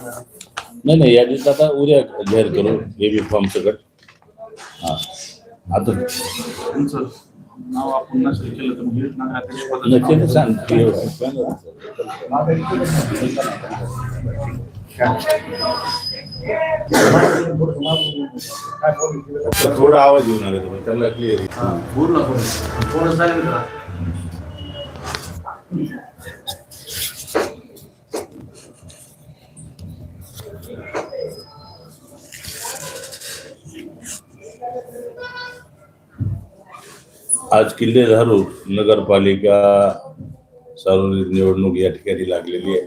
नाही नाही यादीत आता उद्या जाहीर करू बेबी फॉर्म सकट. हा. आता तुमचं नाव आपण नसेल केलं तर मग पद्धतीने नक्की सांग. थोडा आवाज येऊ नका तुम्ही त्याला क्लिअर थोडं. थोडं आज किल्ले धारूर नगरपालिका सार्वजनिक निवडणूक या ठिकाणी लागलेली आहे.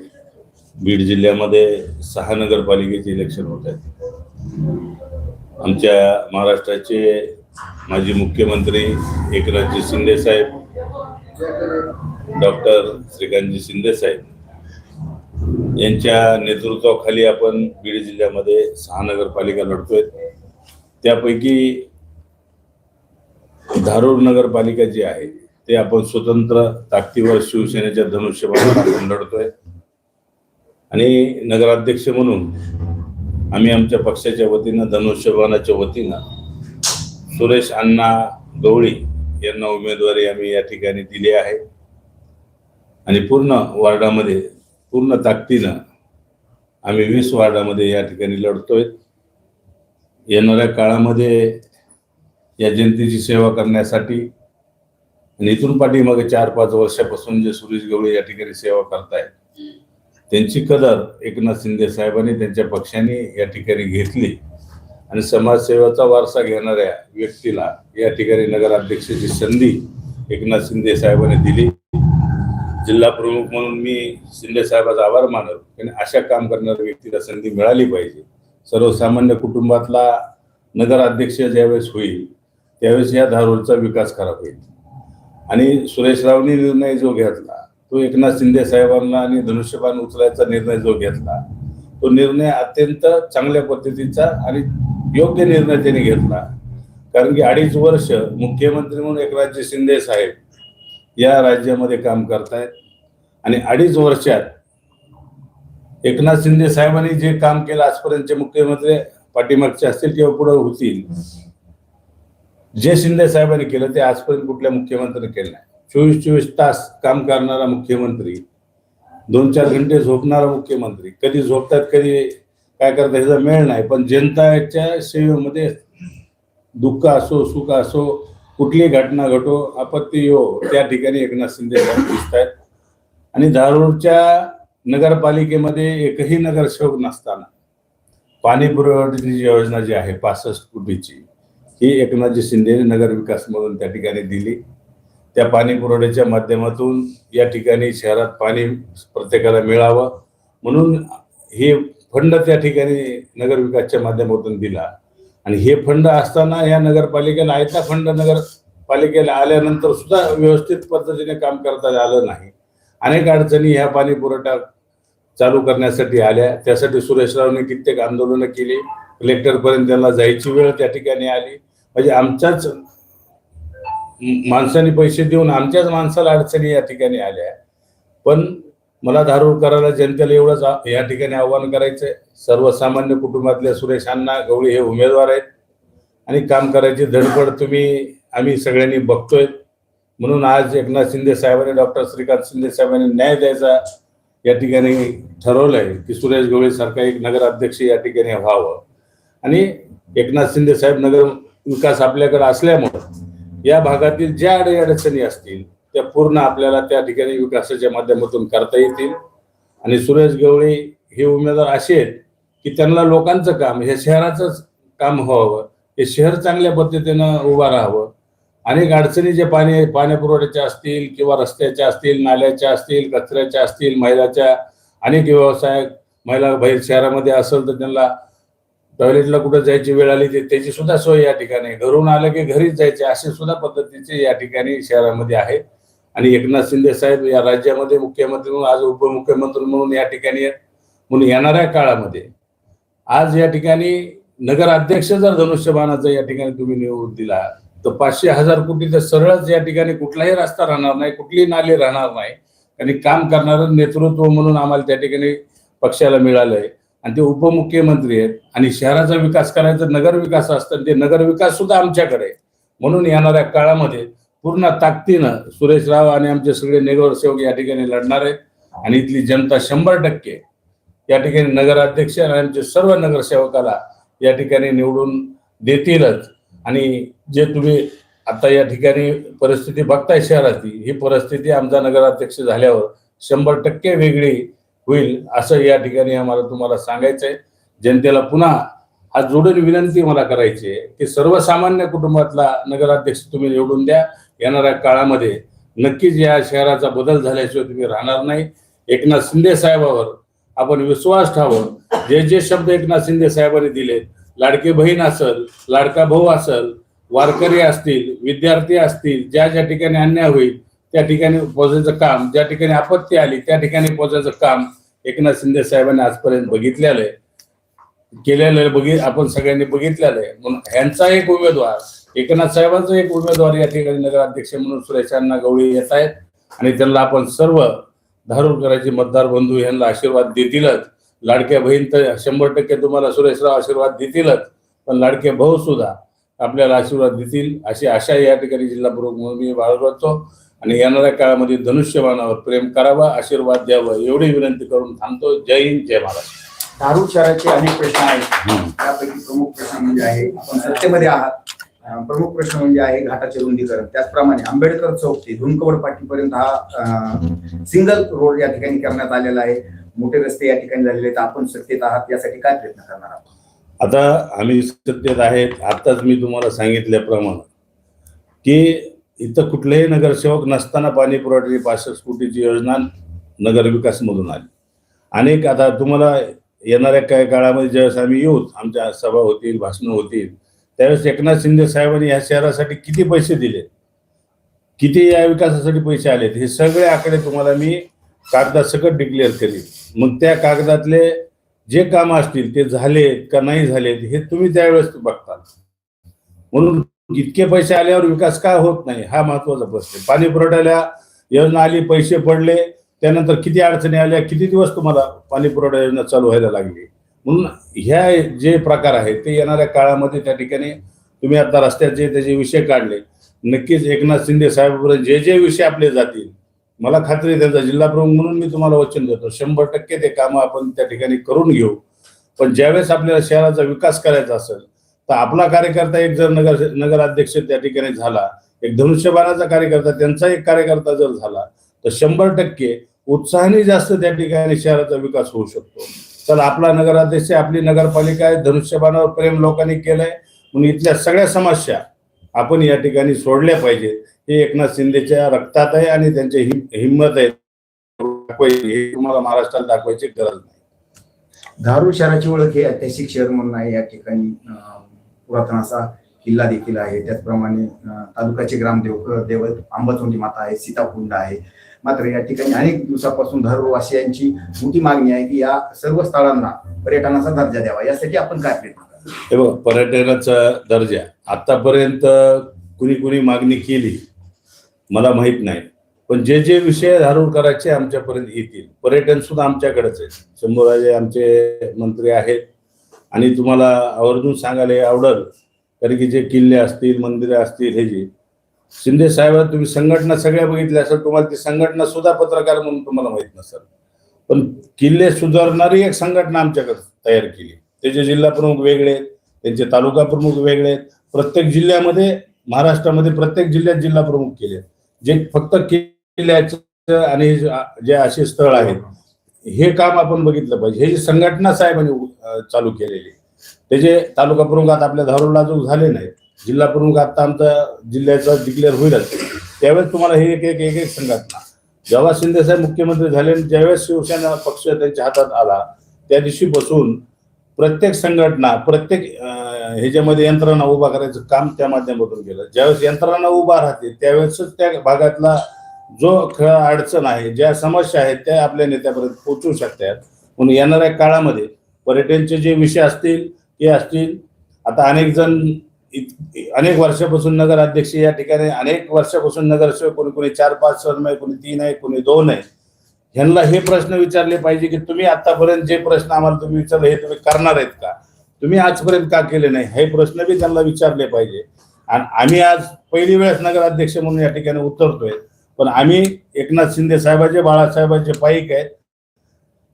बीड जिल्ह्यामध्ये सहा नगरपालिकेचे इलेक्शन होत आहेत. आमच्या महाराष्ट्राचे माजी मुख्यमंत्री एकनाथजी शिंदे साहेब डॉक्टर श्रीकांतजी शिंदे साहेब यांच्या नेतृत्वाखाली आपण बीड जिल्ह्यामध्ये सहा नगरपालिका लढतोय. त्यापैकी धारूर नगरपालिका जी आहे ते आपण स्वतंत्र ताकदीवर शिवसेनेच्या धनुष्यबाणाला लढतोय आणि नगराध्यक्ष म्हणून आम्ही आमच्या पक्षाच्या वतीनं धनुष्यबाणाच्या वतीनं सुरेश अण्णा गवळी यांना उमेदवारी आम्ही या ठिकाणी दिली आहे. आणि पूर्ण वार्डामध्ये पूर्ण ताकदीनं आम्ही वीस वार्डामध्ये या ठिकाणी लढतोय. येणाऱ्या काळामध्ये या जनतेची सेवा करण्यासाठी आणि इथून पाठीमागे चार पाच वर्षापासून जे सुरेश गवळे या ठिकाणी सेवा करतायत त्यांची कदर एकनाथ शिंदे साहेबांनी त्यांच्या पक्षाने या ठिकाणी घेतली. आणि समाजसेवेचा वारसा घेणाऱ्या व्यक्तीला या ठिकाणी नगराध्यक्षाची संधी एकनाथ शिंदे साहेबांनी दिली. जिल्हा प्रमुख म्हणून मी शिंदे साहेबाचा आभार मानव आणि अशा काम करणाऱ्या व्यक्तीला संधी मिळाली पाहिजे. सर्वसामान्य कुटुंबातला नगराध्यक्ष ज्यावेळेस होईल त्यावेळेस या धारूरचा विकास खराब होईल. आणि सुरेश रावनी निर्णय जो घेतला तो एकनाथ शिंदे साहेबांना आणि धनुष्यबाण उचलायचा निर्णय जो घेतला तो निर्णय अत्यंत चांगल्या पद्धतीचा आणि योग्य निर्णय त्यांनी घेतला. कारण की अडीच वर्ष मुख्यमंत्री म्हणून एकनाथजी शिंदे साहेब या राज्यामध्ये काम करतायत. आणि अडीच वर्षात एकनाथ शिंदे साहेबांनी जे काम केलं आजपर्यंतचे मुख्यमंत्री पाठीमागचे असतील किंवा पुढे होतील जे शिंदे साहेबांनी केलं ते आजपर्यंत कुठल्या मुख्यमंत्र्यांनी केलं नाही. चोवीस चोवीस तास काम करणारा मुख्यमंत्री दोन चार घंटे झोपणारा मुख्यमंत्री कधी झोपतात कधी काय करतात ह्याचा मेळ नाही. पण जनताच्या सेवेमध्ये दुःख असो सुख असो कुठली घटना घटो आपत्ती हो त्या ठिकाणी एकनाथ शिंदे साहेब दिसत आहेत. आणि धारूरच्या नगरपालिकेमध्ये एकही नगरसेवक नसताना पाणी पुरवठ्याची योजना जी आहे पासष्ट कोटीची ही एकनाथजी शिंदे नगरविकासमधून त्या ठिकाणी दिली. त्या पाणी पुरवठ्याच्या माध्यमातून या ठिकाणी शहरात पाणी प्रत्येकाला मिळावं म्हणून हे फंड त्या ठिकाणी नगरविकासच्या माध्यमातून दिला. आणि हे फंड असताना या नगरपालिकेला आयता फंड नगरपालिकेला आल्यानंतर सुद्धा व्यवस्थित पद्धतीने काम करता आलं नाही. अनेक अडचणी ह्या पाणी पुरवठा चालू करण्यासाठी आल्या. त्यासाठी सुरेश रावने कित्येक आंदोलनं केली. कलेक्टरपर्यंत त्यांना जायची वेळ त्या ठिकाणी आली. म्हणजे आमच्याच माणसाने पैसे देऊन आमच्याच माणसाला अडचणी या ठिकाणी आल्या. पण मला धारूरकराला जनतेला एवढंच या ठिकाणी आव्हान आहे सर्वसामान्य कुटुंबातल्या सुरेश अण्णा गवळी हे उमेदवार आहेत. आणि काम करायची धडपड तुम्ही आम्ही सगळ्यांनी बघतोय. म्हणून आज एकनाथ शिंदे साहेबांनी डॉक्टर श्रीकांत शिंदे साहेबांनी न्याय द्यायचा या ठिकाणी ठरवलंय की सुरेश गवळी सारखा एक नगराध्यक्ष या ठिकाणी व्हावं. आणि एकनाथ शिंदे साहेब नगर विकास आपल्याकडे असल्यामुळं या भागातील ज्या अडीअडचणी असतील त्या पूर्ण आपल्याला त्या ठिकाणी विकासाच्या माध्यमातून करता येतील. आणि सुरेश गवळी हे उमेदवार असे आहेत की त्यांना लोकांचं काम हे शहराचंच काम व्हावं हे शहर चांगल्या पद्धतीनं उभं राहावं. अनेक अडचणी जे पाणी पाणी पुरवठ्याच्या असतील किंवा रस्त्याच्या असतील नाल्याच्या असतील कचऱ्याच्या असतील महिलाच्या अनेक व्यवसाय महिला बाहेर शहरामध्ये असेल तर त्यांना टॉयलेटला कुठं जायची वेळ आली त्याची सुद्धा सोय या ठिकाणी घरून आलं की घरीच जायचे असे सुद्धा पद्धतीचे या ठिकाणी शहरामध्ये आहे. आणि एकनाथ शिंदे साहेब या राज्यामध्ये मुख्यमंत्री म्हणून आज उपमुख्यमंत्री म्हणून या ठिकाणी म्हणून येणाऱ्या काळामध्ये आज या ठिकाणी नगर अध्यक्ष जर धनुष्यबाणाचा या ठिकाणी तुम्ही निवडून दिला तर पाचशे हजार कोटी तर सरळच या ठिकाणी कुठलाही रस्ता राहणार नाही कुठलीही नाली राहणार नाही. आणि काम करणारं नेतृत्व म्हणून आम्हाला त्या ठिकाणी पक्षाला मिळालंय. आणि ते उपमुख्यमंत्री आहेत. आणि शहराचा विकास करायचा नगर विकास असतं. ते नगर विकास सुद्धा आमच्याकडे म्हणून येणाऱ्या काळामध्ये पूर्ण ताकदीनं सुरेश राव आणि आमचे सगळे नगरसेवक या ठिकाणी लढणार आहेत. आणि इथली जनता शंभर टक्के या ठिकाणी नगराध्यक्ष आणि आमचे सर्व नगरसेवकाला या ठिकाणी निवडून देतीलच. आणि जे तुम्ही आता या ठिकाणी परिस्थिती बघताय शहराची ही परिस्थिती आमचा नगराध्यक्ष झाल्यावर शंभर टक्के वेगळी होईल असं या ठिकाणी आम्हाला तुम्हाला सांगायचं आहे जनतेला पुन्हा हा जोडून विनंती मला करायची आहे की सर्वसामान्य कुटुंबातला नगराध्यक्ष तुम्ही निवडून द्या. येणाऱ्या काळामध्ये नक्कीच या शहराचा बदल झाल्याशिवाय तुम्ही राहणार नाही. एकनाथ शिंदे साहेबावर आपण विश्वास ठेवून जे जे शब्द एकनाथ शिंदे साहेबांनी दिलेत लाडके बहीण असल लाडका भाऊ असल वारकरी असतील विद्यार्थी असतील ज्या ज्या ठिकाणी अन्याय होईल त्या ठिकाणी पोहोचायचं काम ज्या ठिकाणी आपत्ती आली त्या ठिकाणी पोहोचायचं काम एकनाथ शिंदे साहेबांनी आजपर्यंत बघितलेलं आहे. केलेलं आहे बघित आपण सगळ्यांनी बघितलेलं आहे. म्हणून ह्यांचा एक उमेदवार एकनाथ साहेबांचा एक उमेदवार या ठिकाणी नगराध्यक्ष म्हणून सुरेशांना गवळी येत आहेत. आणि त्यांना आपण सर्व धारूरकरांचे मतदार बंधू यांना आशीर्वाद देतीलच. लाडक्या बहीण तर शंभर टक्के तुम्हाला सुरेशराव आशीर्वाद देतीलच. पण लाडके भाऊ सुद्धा आपल्याला आशीर्वाद देतील अशी आशा या ठिकाणी जिल्हा प्रमुख म्हणून मी बाळगतो. आणि येणाऱ्या काळामध्ये धनुष्यबाणावर प्रेम करावा आशीर्वाद द्यावं एवढी विनंती करून थांबतो. जय हिंद जय महाराष्ट्र. धारूर शहराचे अनेक प्रश्न आहेत. त्यापैकी प्रमुख प्रश्न म्हणजे आहे आपण सत्तेमध्ये आहात. अं, प्रमुख प्रश्न म्हणजे आहे घाटाचे रुंदीकरण. त्याचप्रमाणे आंबेडकर चौक ते धुनकवड पाटीपर्यंत हा सिंगल रोड या ठिकाणी करण्यात आलेला आहे. मोठे रस्ते या ठिकाणी झालेले आहेत. आपण सत्तेत आहात यासाठी काय प्रयत्न करणार आहात? आता आम्ही सत्तेत आहेत. आताच मी तुम्हाला सांगितल्याप्रमाणे की इथं कुठलेही नगरसेवक नसताना पाणी पुरवठ्याची पासष्ट कोटीची योजना नगरविकासमधून आली. अनेक आता तुम्हाला येणाऱ्या काही काळामध्ये ज्यावेळेस आम्ही येऊ आमच्या सभा होतील भाषणं होतील त्यावेळेस एकनाथ शिंदे साहेबांनी या शहरासाठी किती पैसे दिले? किती या विकासासाठी पैसे आलेत? हे सगळे आकडे तुम्हाला मी कागदासकट डिक्लेअर करीन मग त्या कागदातले जे काम असतील ते झालेत का नाही झालेत हे तुम्ही त्यावेळेस बघता म्हणून इतके पैसे आल्यावर विकास काय होत नाही हा महत्त्वाचा प्रश्न पाणी पुरवठ्याला योजना आली पैसे पडले त्यानंतर किती अडचणी आल्या किती दिवस तुम्हाला पाणी पुरवठा योजना चालू व्हायला लागली? म्हणून ह्या जे प्रकार आहेत ते येणाऱ्या काळामध्ये त्या ठिकाणी तुम्ही आता रस्त्याचे त्याचे विषय काढले नक्कीच एकनाथ शिंदे साहेबांपर्यंत जे जे विषय आपले जातील मला खात्री त्यांचा जिल्हा प्रमुख म्हणून मी तुम्हाला वचन देतो. शंभर टक्के ते कामं आपण त्या ठिकाणी करून घेऊ. पण ज्यावेळेस आपल्याला शहराचा विकास करायचा असेल तर आपला कार्यकर्ता एक जर नगर नगराध्यक्ष त्या ठिकाणी झाला एक धनुष्यबाणाचा कार्यकर्ता त्यांचा एक कार्यकर्ता जर झाला तर शंभर टक्के उत्साहाने जास्त त्या ठिकाणी शहराचा विकास होऊ शकतो. तर आपला नगराध्यक्ष आपली नगरपालिका आहे धनुष्यबाणावर प्रेम लोकांनी केलंय. म्हणून इथल्या सगळ्या समस्या आपण या ठिकाणी सोडल्या पाहिजेत. हे एकनाथ शिंदेच्या रक्तात आहे आणि त्यांची हिम- हिंमत आहे. हे तुम्हाला महाराष्ट्राला दाखवायची गरज नाही. धारूर शहराची ओळख हे ऐतिहासिक शहर म्हणून आहे या ठिकाणी. पुरातन असा किल्ला देखील आहे. त्याचप्रमाणे अं, तालुक्याचे ग्रामदेव देवत आंबाचोंडी माता आहे सीताकुंड आहे. मात्र या ठिकाणी अनेक दिवसापासून धरवासियांची मोठी मागणी आहे की या सर्व स्थळांना पर्यटनाचा दर्जा द्यावा. यासाठी आपण काय प्रयत्न हे बघ पर्यटनाचा दर्जा. आतापर्यंत कुणी कुणी मागणी केली मला माहीत नाही. पण जे जे विषय धारून करायचे आमच्यापर्यंत येतील. पर्यटन सुद्धा आमच्याकडेच आहे. शंभूराजे आमचे मंत्री आहेत. आणि तुम्हाला आवर्जून सांगायला हे आवडल कारण की जे किल्ले असतील मंदिरे असतील हे जे शिंदे साहेब तुम्ही संघटना सगळ्या बघितल्या असेल तुम्हाला ती संघटना सुद्धा पत्रकार म्हणून तुम्हाला माहीत नसेल पण किल्ले सुधारणारी एक संघटना आमच्याकडे तयार केली त्याचे जिल्हा प्रमुख वेगळे आहेत त्यांचे तालुका प्रमुख वेगळे आहेत प्रत्येक जिल्ह्यामध्ये महाराष्ट्रामध्ये प्रत्येक जिल्ह्यात जिल्हा प्रमुख केले आहेत. जे फक्त किल्ल्याचं आणि जे असे स्थळ आहेत हे काम आपण बघितलं पाहिजे. हे जी संघटना साहेबांनी चालू केलेली त्याचे तालुका प्रमुख आता आपल्या धारूरला अजून झाले नाहीत जिल्हा प्रमुख आता आमचा जिल्ह्याचा डिक्लेअर होईलच. त्यावेळेस तुम्हाला हे एक एक एक एक संघटना. जेव्हा शिंदे साहेब मुख्यमंत्री झाले ज्यावेळेस शिवसेना पक्ष त्यांच्या हातात आला त्या दिवशी बसून प्रत्येक संघटना प्रत्येक ह्याच्यामध्ये यंत्रणा उभा करायचं काम त्या माध्यमातून केलं. ज्यावेळेस यंत्रणा उभा राहते त्यावेळेसच त्या भागातला जो अडचण आहे ज्या समस्या आहेत त्या आपल्या नेत्यापर्यंत पोचू शकतात. म्हणून येणाऱ्या काळामध्ये पर्यटनचे जे विषय असतील ते असतील. आता अनेक जण इत- अनेक वर्षापासून नगराध्यक्ष या ठिकाणी अनेक वर्षापासून नगरसेवक कोणी कोणी चार पाच सण आहे कोणी तीन आहे कोणी दोन आहे. ह्यांना हे प्रश्न विचारले पाहिजे की तुम्ही आतापर्यंत जे प्रश्न आम्हाला तुम्ही विचारले हे तुम्ही करणार आहेत का? तुम्ही आजपर्यंत का केले नाही? हे प्रश्न बी त्यांना विचारले पाहिजे. आणि आम्ही आज पहिली वेळेस नगराध्यक्ष म्हणून या ठिकाणी उतरतोय. पण आम्ही एकनाथ शिंदे साहेबाचे बाळासाहेबांचे पाईक आहेत.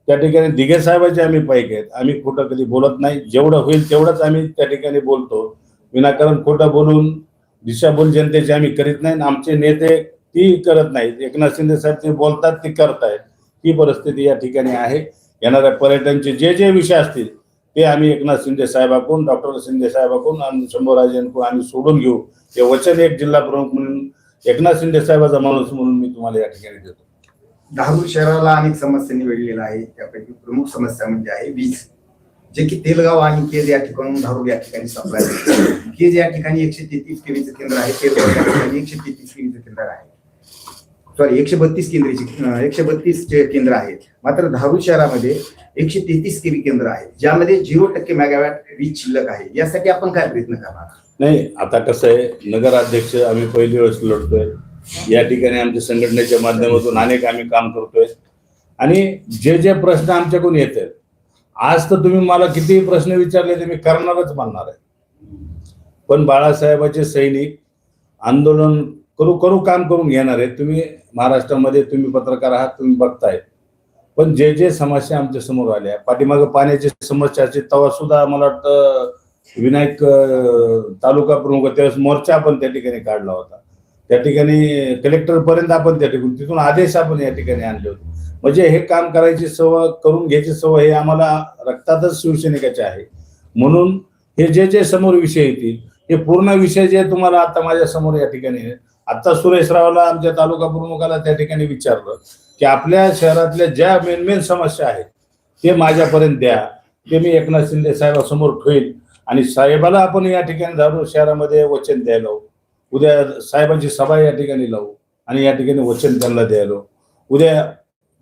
त्या ठिकाणी दिघे साहेबाचे आम्ही पाईक आहेत. आम्ही खोटं कधी बोलत नाही. जेवढं होईल तेवढंच आम्ही त्या ठिकाणी बोलतो. विनाकारण खोटं बोलून दिशाभूल जनतेचे आम्ही करीत नाही आणि आमचे नेते ती करत नाहीत. एकनाथ शिंदे साहेब ते बोलतात ते करतायत. ही परिस्थिती या ठिकाणी आहे. येणाऱ्या पर्यटनचे जे जे विषय असतील ते आम्ही एकनाथ शिंदे साहेबाकडून डॉक्टर शिंदे साहेबाकडून आणि शंभूराजेंकडून आम्ही सोडून घेऊ. हे वचन एक जिल्हा प्रमुख म्हणून एकनाथ शिंदे साहेबाचा माणूस म्हणून मी तुम्हाला या ठिकाणी देतो. धारूर शहराला अनेक समस्यांनी वेढलेला आहे त्यापैकी प्रमुख समस्या म्हणजे आहे वीज. जे की तेलगाव आणि केज या ठिकाणून धारूर या ठिकाणी सप्लाय केज या ठिकाणी एकशे तेहतीस केवीचं केंद्र आहे. तेलगाव या ठिकाणी एकशे तेहतीस केवीचं केंद्र आहे. सॉरी एकशे बत्तीस केंद्राची एकशे बत्तीस केंद्र आहेत. मात्र धारूर शहरामध्ये एकशे तेहतीस केवी केंद्र आहेत. ज्यामध्ये झिरो टक्के मेगावॅट वीज शिल्लक आहे. यासाठी आपण काय प्रयत्न करणार? नाही आता कसं आहे नगराध्यक्ष आम्ही पहिली वेळेस लढतोय. या ठिकाणी आमच्या संघटनेच्या माध्यमातून अनेक आम्ही काम करतोय. आणि जे जे प्रश्न आमच्याकडून येत आहेत आज तर तुम्ही मला किती प्रश्न विचारले ते मी करणारच म्हणणार आहे. पण बाळासाहेबाचे सैनिक आंदोलन करू करू काम करून घेणार आहे तुम्ही महाराष्ट्रामध्ये तुम्ही पत्रकार आहात तुम्ही बघताय. पण जे जे समस्या आमच्यासमोर आल्या पाठीमागं पाण्याची समस्या असते तेव्हा सुद्धा मला वाटतं विनायक तालुका प्रमुख त्यावेळेस मोर्चा आपण त्या ठिकाणी काढला होता. त्या ठिकाणी कलेक्टर पर्यंत आपण त्या ठिकाणी तिथून आदेश आपण या ठिकाणी आणले होते. म्हणजे हे काम करायची सवय करून घ्यायची सवय हे आम्हाला रक्तातच शिवसैनिकाचे आहे. म्हणून हे जे जे समोर विषय येतील हे पूर्ण विषय जे तुम्हाला आता माझ्यासमोर या ठिकाणी आता सुरेश रावला आमच्या तालुका प्रमुखाला त्या ठिकाणी विचारलं की आपल्या शहरातल्या ज्या मेन मेन समस्या आहेत ते माझ्यापर्यंत द्या. ते मी एकनाथ शिंदे साहेबासमोर ठेवील आणि साहेबाला आपण या ठिकाणी धारूर शहरामध्ये वचन द्यायला. लावू. उद्या साहेबांची सभा या ठिकाणी लावू आणि या ठिकाणी वचन त्यांना द्यायला. उद्या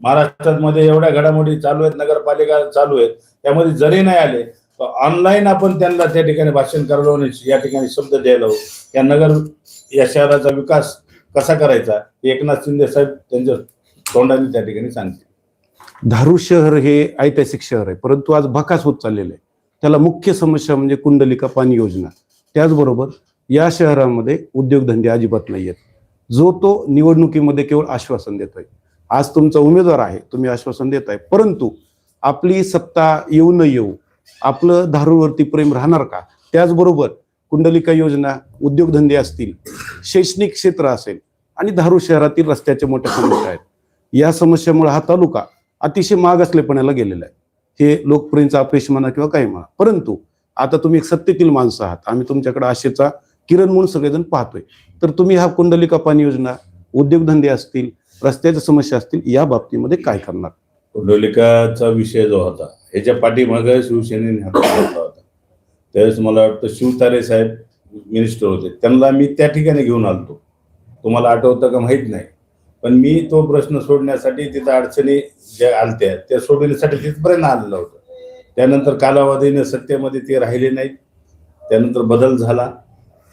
महाराष्ट्रामध्ये एवढ्या घडामोडी चालू आहेत नगरपालिका चालू आहेत त्यामध्ये जरी नाही आले तर ऑनलाईन आपण त्यांना त्या ठिकाणी भाषण करायला या ठिकाणी शब्द द्यायला. या नगर या शहराचा विकास कसा करायचा एकनाथ शिंदे साहेब त्यांच्या तोंडाने त्या ठिकाणी सांगतील. धारू शहर हे ऐतिहासिक शहर आहे परंतु आज भकास होत चाललेलं आहे. त्याला मुख्य समस्या म्हणजे कुंडलिका पाणी योजना. त्याचबरोबर या शहरामध्ये उद्योगधंदे अजिबात नाही आहेत जो तो निवडणुकीमध्ये केवळ आश्वासन देतोय. आज तुमचा उमेदवार आहे तुम्ही आश्वासन देताय. परंतु आपली सत्ता येऊ न येऊ आपलं धारूवरती प्रेम राहणार का? त्याचबरोबर कुंडलिका योजना उद्योगधंदे असतील शैक्षणिक क्षेत्र असेल आणि धारू शहरातील रस्त्याच्या मोठ्या समस्या आहेत. या समस्येमुळे हा तालुका अतिशय मागासलेपणाला गेलेला आहे. हे लोकप्रियंचं अपयश म्हणा किंवा काही म्हणा. परंतु आता तुम्ही एक सत्तेतील माणसं आहात. आम्ही तुमच्याकडे आशेचा किरण म्हणून सगळेजण पाहतोय. तर तुम्ही हा कुंडलिका पाणी योजना उद्योगधंदे असतील रस्त्याच्या समस्या असतील या बाबतीमध्ये काय करणार? कुंडलिकाचा विषय जो होता ह्याच्या पाठीमागे शिवसेनेने हात होता. त्यावेळेस मला वाटतं शिवतारे साहेब मिनिस्टर होते. त्यांना मी त्या ठिकाणी घेऊन आलतो. तुम्हाला आठवतं का? माहीत नाही. पण मी तो प्रश्न सोडण्यासाठी तिथं अडचणी ज्या आलत्या त्या सोडवण्यासाठी तिथपर्यंत आलेलं होतं. त्यानंतर कालावधीने सत्तेमध्ये ते राहिले नाहीत. त्यानंतर बदल झाला.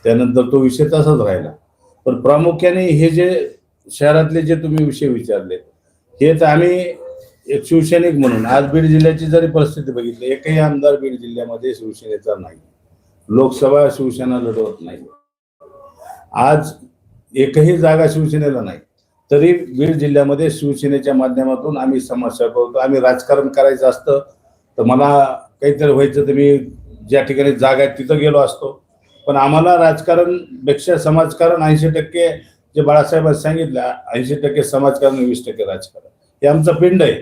त्यानंतर तो विषय तसाच राहिला. पण प्रामुख्याने हे जे शहरातले जे तुम्ही विषय विचारले हे तर आम्ही एक शिवसैनिक म्हणून आज बीड जिल्ह्याची जरी परिस्थिती बघितली एकही आमदार बीड जिल्ह्यामध्ये शिवसेनेचा नाही. लोकसभा शिवसेना लढवत नाही. आज एकही जागा शिवसेनेला नाही. तरी बीड जिल्ह्यामध्ये शिवसेनेच्या माध्यमातून आम्ही समस्या करतो आम्ही राजकारण करायचं असतं तर मला काहीतरी व्हायचं तर मी ज्या ठिकाणी जागा आहे तिथं गेलो असतो. पण आम्हाला राजकारणपेक्षा समाजकारण ऐंशी टक्के जे बाळासाहेबांनी सांगितलं ऐंशी टक्के समाजकारण वीस टक्के राजकारण. हे आमचं पिंड आहे.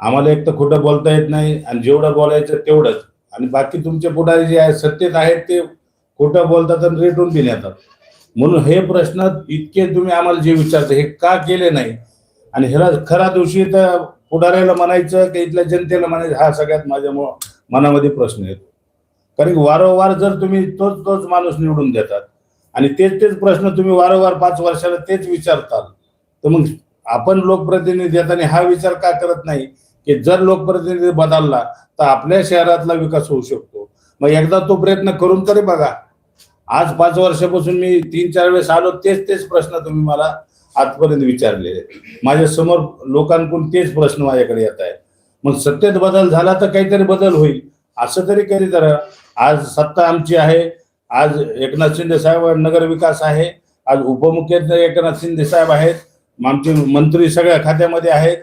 आम्हाला एक तर खोटं बोलता येत नाही आणि जेवढं बोलायचं तेवढंच. आणि बाकी तुमचे पुढारी जे आहेत सत्तेत आहेत ते खोटं बोलतात आणि रेटून बी नेतात म्हणून हे प्रश्न इतके तुम्ही आम्हाला जे विचारता हे का केले नाही? आणि ह्याला खरा दिवशी तर पुढाऱ्याला म्हणायचं की इथल्या जनतेला म्हणायचं हा सगळ्यात माझ्या मनामध्ये प्रश्न येतो. कारण की वारंवार जर तुम्ही तोच तोच माणूस निवडून देतात आणि तेच तेच प्रश्न तुम्ही वारंवार पाच वर्षाला तेच विचारताल तर मग आपण लोकप्रतिनिधी देताना हा विचार का करत नाही? की जर लोकप्रतिनिधी बदलला तर आपल्या शहरातला विकास होऊ शकतो. मग एकदा तो प्रयत्न करून तरी बघा. आज पाच वर्षापासून मी तीन चार वेळेस आलो तेच तेच प्रश्न तुम्ही मला आजपर्यंत विचारलेले आहेत. माझ्यासमोर लोकांकडून तेच प्रश्न माझ्याकडे येत आहेत. मग सत्तेत बदल झाला तर काहीतरी बदल होईल. असं तरी कधी तर आज सत्ता आमची आहे. आज एकनाथ शिंदे साहेब नगर विकास आहे. आज उपमुख्यमंत्री एकनाथ शिंदे साहेब आहेत. आमचे मंत्री सगळ्या खात्यामध्ये आहेत.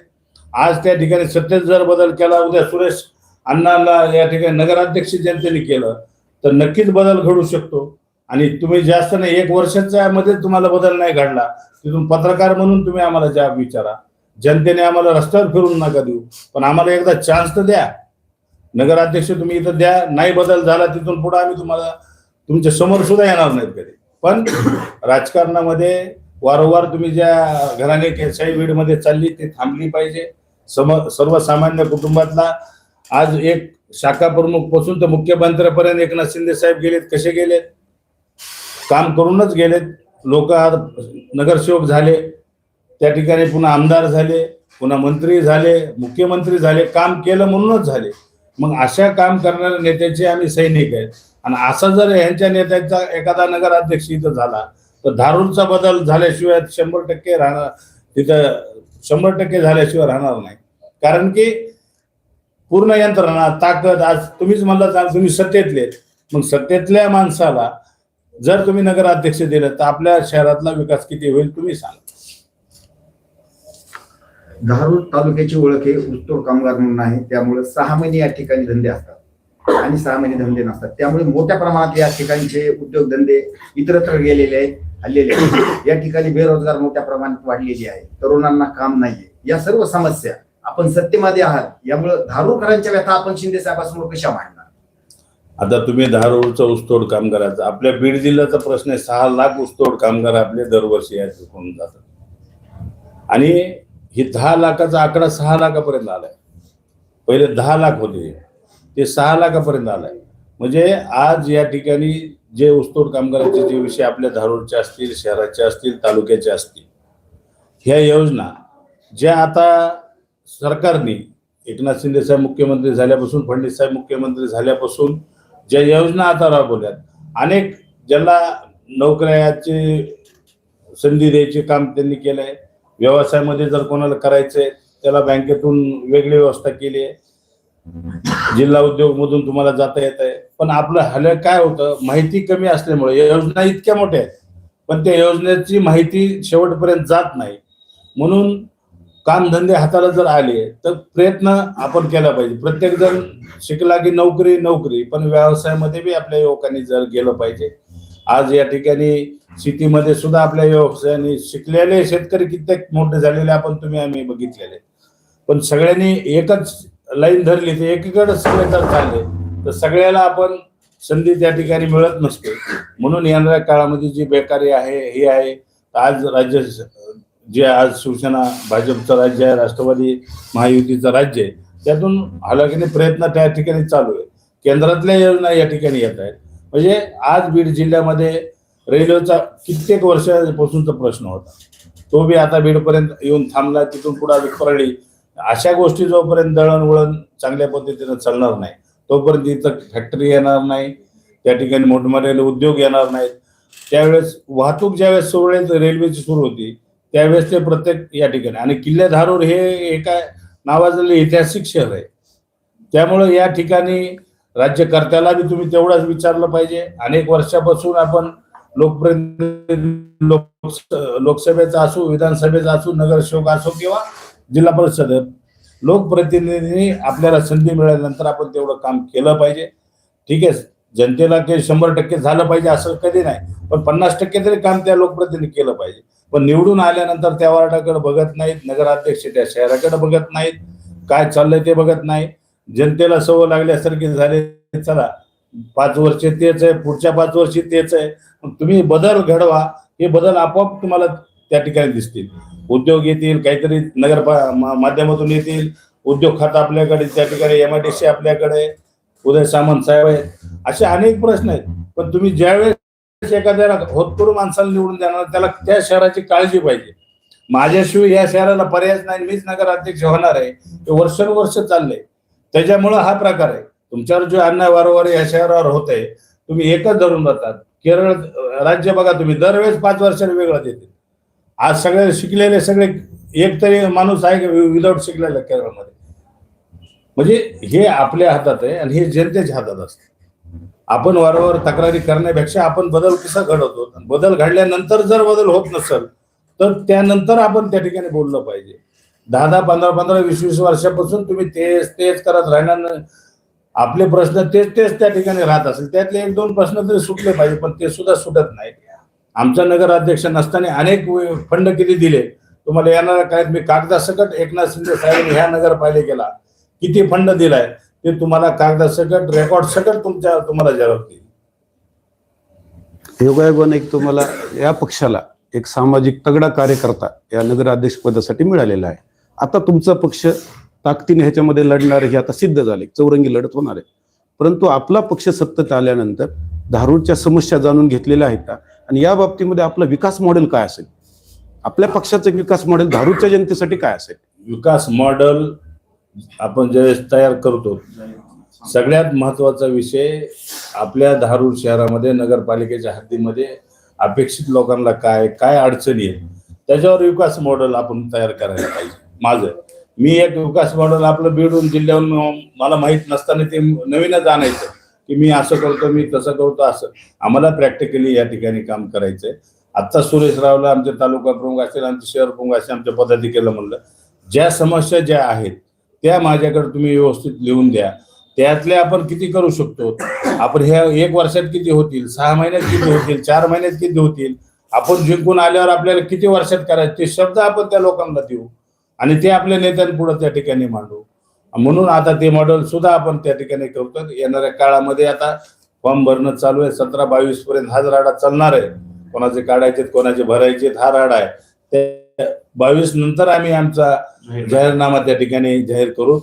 आज त्या ठिकाणी सत्तेत जर बदल केला उद्या सुरेश अण्णाला या ठिकाणी नगराध्यक्ष जनतेने केलं तर नक्कीच बदल घडू शकतो. आणि तुम्ही जास्त नाही एक वर्षाच्या मध्ये तुम्हाला बदल नाही घडला. तिथून पत्रकार म्हणून तुम्ही आम्हाला जाब विचारा. जनतेने आम्हाला रस्त्यावर फिरून नका देऊ. पण आम्हाला एकदा चान्स तर द्या. नगराध्यक्ष तुम्ही इथं द्या. नाही बदल झाला तिथून पुढे आम्ही तुम्हाला तुमच्यासमोर सुद्धा येणार नाहीत कधी. पण राजकारणामध्ये वारंवार तुम्ही ज्या घराणे मध्ये चालली ते थांबली पाहिजे. सम सर्वसामान्य कुटुंबातला आज एक शाखा प्रमुखपासून तर मुख्यमंत्र्यापर्यंत एकनाथ शिंदे साहेब गेलेत. कसे गेलेत? काम करूनच गेलेत. लोक नगरसेवक झाले. त्या ठिकाणी पुन्हा आमदार झाले पुन्हा मंत्री झाले मुख्यमंत्री झाले काम केलं म्हणूनच झाले. मग अशा काम करणाऱ्या नेत्याचे आम्ही सैनिक आहेत. आणि असा जर ह्यांच्या नेत्याचा एखादा नगराध्यक्ष इथं झाला तर धारूरचा बदल झाल्याशिवाय शंभर टक्के राहणार तिथं शंभर टक्के झाल्याशिवाय राहणार नाही. कारण की पूर्ण यंत्रणा ताकद आज तुम्हीच म्हणला तुम्ही सत्तेतले मग सत्तेतल्या माणसाला जर तुम्ही नगराध्यक्ष दिलं तर आपल्या शहरातला विकास किती होईल तुम्ही सांगा. धारूर तालुक्याची ओळख हे उत्तोड कामगार म्हणून आहे. त्यामुळे सहा महिने या ठिकाणी धंदे असतात आणि सहा महिने धंदे नसतात. त्यामुळे मोठ्या प्रमाणात या ठिकाणचे उद्योगधंदे इतरत्र गेलेले आहेत हल्लेले आहेत. या ठिकाणी बेरोजगार मोठ्या प्रमाणात वाढलेली आहे. तरुणांना काम नाहीये. या सर्व समस्या आपण सत्तेमध्ये आहात. यामुळे धारूरकरांच्या व्यथा आपण शिंदे साहेबांसमोर कशा मांडणार? आता तुम्ही धारूरचा ऊसतोड कामगाराचा आपल्या बीड जिल्ह्याचा प्रश्न आहे सहा लाख ऊसतोड कामगार आपले दरवर्षी यात होऊन जातात. आणि हे दहा लाखाचा आकडा सहा लाखापर्यंत आलाय. पहिले दहा लाख होते. ते सहा लाखापर्यंत आलाय. म्हणजे आज या ठिकाणी जे ऊसतोड कामगाराचे जे विषय आपल्या धारूरचे असतील शहराचे असतील तालुक्याचे असतील ह्या योजना ज्या आता सरकारने एकनाथ शिंदे साहेब मुख्यमंत्री झाल्यापासून फडणवीस साहेब मुख्यमंत्री झाल्यापासून ज्या योजना आता राबवल्यात. अनेक ज्यांना नोकऱ्याची संधी द्यायचे काम त्यांनी केलंय. व्यवसायामध्ये जर कोणाला करायचंय त्याला बँकेतून वेगळी व्यवस्था केली आहे. जिल्हा उद्योग मधून तुम्हाला जाता येत आहे. पण आपलं हल्ल्या काय होतं? माहिती कमी असल्यामुळे या योजना इतक्या मोठ्या आहेत. पण त्या योजनेची माहिती शेवटपर्यंत जात नाही. म्हणून कामधंदे हाताला जर आले तर प्रयत्न आपण केला पाहिजे. प्रत्येक जण शिकला की नोकरी नोकरी पण व्यवसायामध्ये बी आपल्या युवकांनी जर गेलं पाहिजे. आज या ठिकाणी शेतीमध्ये सुद्धा आपल्या व्यवसायाने शिकलेले शेतकरी कित्येक मोठे झालेले आपण तुम्ही आम्ही बघितलेले. पण सगळ्यांनी एकच लाईन धरली तर एकीकडे सगळे जर चालले. तर सगळ्याला आपण संधी त्या ठिकाणी मिळत नसते. म्हणून येणाऱ्या काळामध्ये जी बेकारी आहे हे आहे. आज राज्य जे आज शिवसेना भाजपचं राज्य आहे राष्ट्रवादी महायुतीचं राज्य आहे त्यातून हालाकीने प्रयत्न त्या ठिकाणी चालू आहे केंद्रातल्या योजना या ठिकाणी येत आहेत. म्हणजे आज बीड जिल्ह्यामध्ये रेल्वेचा कित्येक वर्षापासूनचा प्रश्न होता. तो बी आता बीडपर्यंत येऊन थांबला तिथून पुढे परळी अशा गोष्टी जोपर्यंत दळणवळण चांगल्या पद्धतीनं चालणार नाही तोपर्यंत इथं फॅक्टरी येणार नाही त्या ठिकाणी मोठमोठे उद्योग येणार नाहीत. त्यावेळेस वाहतूक ज्यावेळेस सुरळीत रेल्वेची सुरू होती त्यावेळेस ते प्रत्येक या ठिकाणी. आणि किल्ले धारूर हे एका नावाजलेले ऐतिहासिक शहर आहे. त्यामुळे या ठिकाणी राज्यकर्त्याला बी तुम्ही तेवढाच विचारलं पाहिजे. अनेक वर्षापासून आपण लोकप्रतिनिधी लोकसभेचा असो विधानसभेचा असो नगरसेवक असो किंवा जिल्हा परिषद लोकप्रतिनिधींनी आपल्याला संधी मिळाल्यानंतर आपण तेवढं काम केलं पाहिजे. ठीक आहे. जनतेला ते शंभर टक्के झालं पाहिजे असं कधी नाही. पण पन्नास टक्के तरी काम त्या लोकप्रतिनिधी केलं पाहिजे. पण निवडून आल्यानंतर त्या वार्डाकडे बघत नाहीत नगराध्यक्ष त्या शहराकडे बघत नाहीत काय चाललंय ते बघत नाही. जनतेला सवय लागल्यासारखे झाले चला पाच वर्ष तेच आहे पुढच्या पाच वर्षी तेच आहे. तुम्ही बदल घडवा हे बदल आपोआप तुम्हाला त्या ठिकाणी दिसतील. उद्योग येतील काहीतरी नगर माध्यमातून येतील उद्योग खातं आपल्याकडे त्या ठिकाणी एम आय डी सी आपल्याकडे उदय सामंत साहेब आहेत. असे अनेक प्रश्न आहेत. पण तुम्ही ज्यावेळेस एखाद्या होतकरू माणसाला निवडून देणार त्याला त्या शहराची काळजी पाहिजे. माझ्याशिवाय या शहराला पर्यायच नाही मीच नगराध्यक्ष होणार आहे. हे वर्षानुवर्ष चाललंय. त्याच्यामुळं हा प्रकार आहे. तुमच्यावर जो अन्याय वारंवार या शहरावर होत आहे तुम्ही एकच धरून जातात केरळ राज्य बघा तुम्ही दरवेळेस पाच वर्षाने वेगळं देते आज सगळे शिकलेले सगळे एक तरी माणूस आहे का विदाऊट शिकलेला केरळमध्ये? म्हणजे हे आपल्या हातात आहे आणि हे जनतेच्या हातात असते. आपण वारंवार तक्रारी करण्यापेक्षा आपण बदल कसा घडवतो? बदल घडल्यानंतर जर बदल होत नसेल तर त्यानंतर आपण त्या ठिकाणी बोललं पाहिजे. दहा दहा पंधरा पंधरा वीस वीस वर्षापासून तुम्ही तेच तेच करत राहणार आपले प्रश्न तेच तेच त्या ठिकाणी राहत असेल. त्यातले एक दोन प्रश्न तरी सुटले पाहिजे पण ते सुद्धा सुटत नाही. आमचा नगराध्यक्ष नसताना अनेक फंड किती दिले? तुम्हाला येणाऱ्या काळात मी कागदासकट एकनाथ शिंदे साहेबांनी ह्या नगरपालिकेला किती फंड दिलाय? ते तुम्हाला कागदासकट रेकॉर्ड सकट तुमच्या तुम्हाला देईल योगायोगाने एक तुम्हाला या पक्षाला एक सामाजिक तगडा कार्यकर्ता या नगराध्यक्ष पदासाठी मिळालेला आहे. आता तुमचा पक्ष ताकदीने ह्याच्यामध्ये लढणार हे आता सिद्ध झाले. चौरंगी लढत होणार आहे. परंतु आपला पक्ष सत्तेत आल्यानंतर धारूरच्या समस्या जाणून घेतलेल्या आहेत का? आणि या बाबतीमध्ये आपलं विकास मॉडेल काय असेल? आपल्या पक्षाचं विकास मॉडेल धारूरच्या जनतेसाठी काय असेल? विकास मॉडेल आपण ज्यावेळेस तयार करतो सगळ्यात महत्त्वाचा विषय आपल्या धारूर शहरामध्ये नगरपालिकेच्या हद्दीमध्ये अपेक्षित लोकांना काय काय अडचणी आहेत? त्याच्यावर विकास मॉडेल आपण तयार करायला पाहिजे. माझं. मी एक विकास मॉडेल आपलं बीडून जिल्ह्याहून मला माहीत नसताना ते नवीनच आणायचं की मी असं करतो मी तसं करतो असं. आम्हाला प्रॅक्टिकली या ठिकाणी काम करायचंय. आत्ता सुरेश रावला आमचे तालुका प्रमुख असेल आमचे शहर प्रमुख असेल आमच्या पदाधिकाऱ्याला म्हणलं ज्या समस्या ज्या आहेत त्या माझ्याकडे तुम्ही व्यवस्थित लिहून द्या. त्यातले आपण किती करू शकतो? आपण ह्या एक वर्षात किती होतील? सहा महिन्यात किती होतील? चार महिन्यात किती होतील? आपण जिंकून आल्यावर आपल्याला किती वर्षात करायचे? ते शब्द आपण त्या लोकांना देऊ. आणि ते आपल्या नेत्यांपुढे त्या ठिकाणी मांडू. म्हणून आता ते मॉडेल सुद्धा आपण त्या ठिकाणी करतो येणाऱ्या काळामध्ये आता फॉर्म भरणं चालू आहे. सतरा बावीस पर्यंत हा राडा चालणार आहे कोणाचे काढायचे कोणाचे भरायचे हा राडा आहे. ते बावीस नंतर आम्ही आमचा जाहीरनामा त्या ठिकाणी जाहीर करू.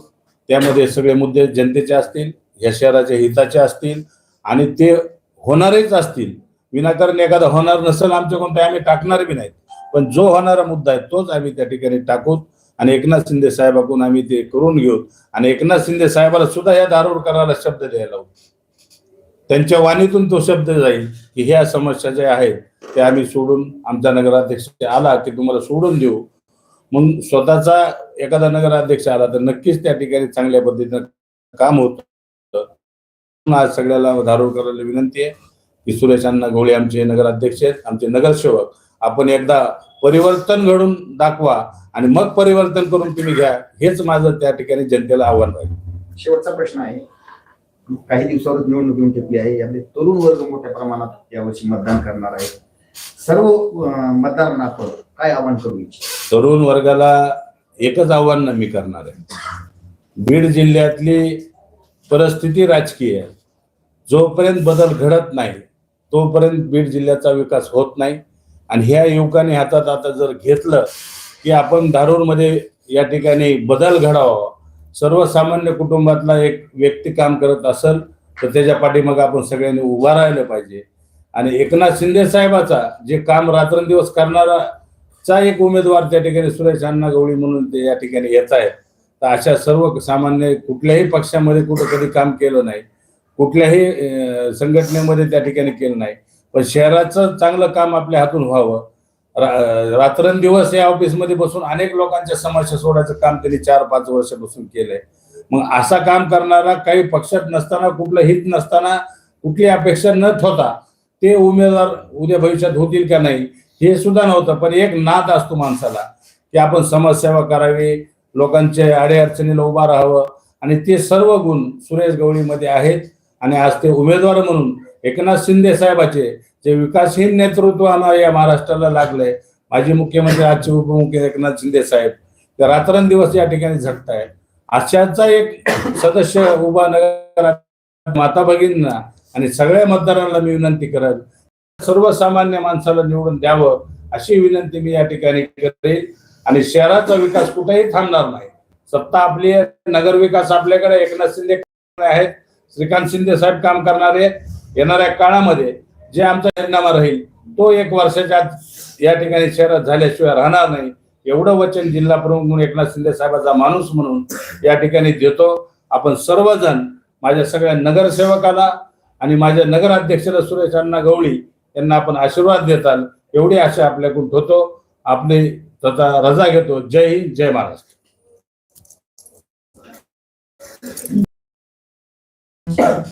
त्यामध्ये सगळे मुद्दे जनतेचे असतील या शहराच्या हिताचे असतील आणि ते होणारेच असतील. विनाकारण एखादा होणार नसेल आमच्या कोणते आम्ही टाकणार बी नाहीत. पण जो होणारा मुद्दा आहे तोच आम्ही त्या ठिकाणी टाकू आणि एकनाथ शिंदे साहेबाकडून आम्ही ते करून घेऊ आणि एकनाथ शिंदे साहेबाला सुद्धा या दारोडकराला शब्द द्यायला त्यांच्या वाणीतून तो शब्द जाईल की ह्या समस्या ज्या आहेत ते आम्ही सोडून आमचा नगराध्यक्ष आला की तुम्हाला सोडून देऊ. मग स्वतःचा एखादा नगराध्यक्ष आला तर नक्कीच त्या ठिकाणी चांगल्या पद्धतीनं काम होत. आज सगळ्याला धारूळ करायला विनंती आहे की सुरेश अण्णा गवळे आमचे नगराध्यक्ष आहेत आमचे नगरसेवक. आपण एकदा परिवर्तन घडून दाखवा आणि मग परिवर्तन करून तुम्ही घ्या. हेच माझं त्या ठिकाणी जनतेला आव्हान राहील. शेवटचा प्रश्न आहे. काही दिवसावरच निवडणूक घेऊन घेतली आहे. यामध्ये तरुण वर्ग मोठ्या प्रमाणात यावर्षी मतदान करणार आहे. सर्व मतदारांना आपण काय आव्हान करू तरुण वर्गाला एकच आव्हान मी करणार आहे. बीड जिल्ह्यातली परिस्थिती राजकीय आहे. जोपर्यंत बदल घडत नाही तोपर्यंत बीड जिल्ह्याचा विकास होत नाही. आणि ह्या युवकाने हातात आता जर घेतलं की आपण धारूरमध्ये या ठिकाणी बदल घडावा. सर्वसामान्य कुटुंबातला एक व्यक्ती काम करत असेल तर त्याच्या पाठीमागे आपण सगळ्यांनी उभा राहिलं पाहिजे. आणि एकनाथ शिंदे साहेबाचा जे काम रात्रंदिवस करणारा चा एक उमेदवार त्या ठिकाणी सुरेश अण्णा गवळी म्हणून ते या ठिकाणी येत आहेत. तर अशा सर्व सामान्य कुठल्याही पक्षामध्ये कुठं कधी काम केलं नाही. कुठल्याही संघटनेमध्ये त्या ठिकाणी केलं नाही. पण शहराचं चांगलं काम आपल्या हातून व्हावं. रा- रात्रंदिवस या ऑफिसमध्ये बसून अनेक लोकांच्या समस्या सोडायचं काम त्यांनी चार पाच वर्षापासून केलंय. मग असा काम करणारा काही पक्षात नसताना कुठलं हित नसताना कुठली अपेक्षा न ठेवता ते उमेदवार उद्या भविष्यात होतील का नाही हे सुद्धा नव्हतं पण एक नाद असतो माणसाला की आपण समाजसेवा करावी लोकांच्या अडीअडचणीला उभा राहावं आणि ते सर्व गुण सुरेश गवळीमध्ये आहेत आणि आज ते उमेदवार म्हणून एकनाथ शिंदे साहेबाचे जे विकासहीन नेतृत्व आम्हाला या महाराष्ट्राला लागलंय माजी मुख्यमंत्री आजचे उपमुख्यमंत्री एकनाथ शिंदे साहेब ते रात्रंदिवस या ठिकाणी झटतायत. अशाचा एक सदस्य उभा नगर माता भगिनींना आणि सगळ्या मतदारांना मी विनंती करत सर्वसामान्य माणसाला निवडून द्यावं अशी विनंती मी या ठिकाणी करेन. आणि शहराचा विकास कुठेही थांबणार नाही. सत्ता आपली आहे नगर विकास आपल्याकडे एकनाथ शिंदे आहेत श्रीकांत शिंदे साहेब काम करणारे येणाऱ्या काळामध्ये जे आमचा परिणामा राहील तो एक वर्षाच्या आत या ठिकाणी शहरात झाल्याशिवाय राहणार नाही. एवढं वचन जिल्हा प्रमुख म्हणून एकनाथ शिंदे साहेबाचा माणूस म्हणून या ठिकाणी देतो. आपण सर्वजण माझ्या सगळ्या नगरसेवकाला आणि माझ्या नगराध्यक्ष सुरेश अण्णा गवळी यांना आपण आशीर्वाद देताल एवढी आशा आपल्याकडून ठेवतो. आपली त्याचा रजा घेतो. जय हिंद जय महाराष्ट्र.